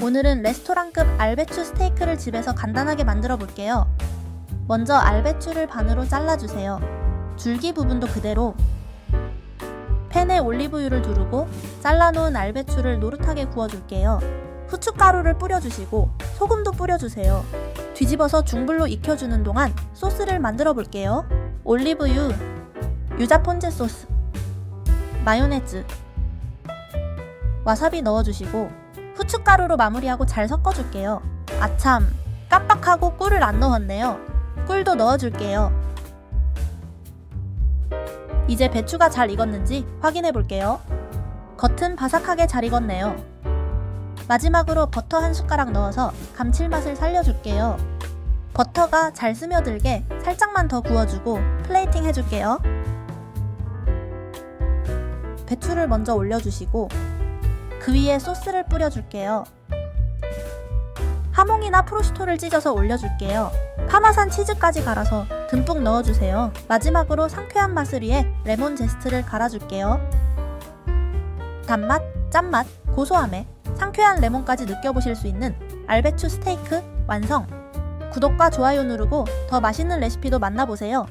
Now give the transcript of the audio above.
오늘은 레스토랑급 알배추 스테이크를 집에서 간단하게 만들어 볼게요. 먼저 알배추를 반으로 잘라주세요. 줄기 부분도 그대로. 팬에 올리브유를 두르고 잘라놓은 알배추를 노릇하게 구워줄게요. 후춧가루를 뿌려주시고 소금도 뿌려주세요. 뒤집어서 중불로 익혀주는 동안 소스를 만들어 볼게요. 올리브유, 유자 폰제 소스, 마요네즈, 와사비 넣어주시고 후춧가루로 마무리하고 잘 섞어줄게요. 아참, 깜빡하고 꿀을 안 넣었네요. 꿀도 넣어줄게요. 이제 배추가 잘 익었는지 확인해 볼게요. 겉은 바삭하게 잘 익었네요. 마지막으로 버터 한 숟가락 넣어서 감칠맛을 살려줄게요. 버터가 잘 스며들게 살짝만 더 구워주고 플레이팅 해줄게요. 배추를 먼저 올려주시고 그 위에 소스를 뿌려줄게요. 하몽이나 프로시토를 찢어서 올려줄게요. 파마산 치즈까지 갈아서 듬뿍 넣어주세요. 마지막으로 상쾌한 맛을 위해 레몬 제스트를 갈아줄게요. 단맛, 짠맛, 고소함에 상쾌한 레몬까지 느껴보실 수 있는 알배추 스테이크 완성! 구독과 좋아요 누르고 더 맛있는 레시피도 만나보세요.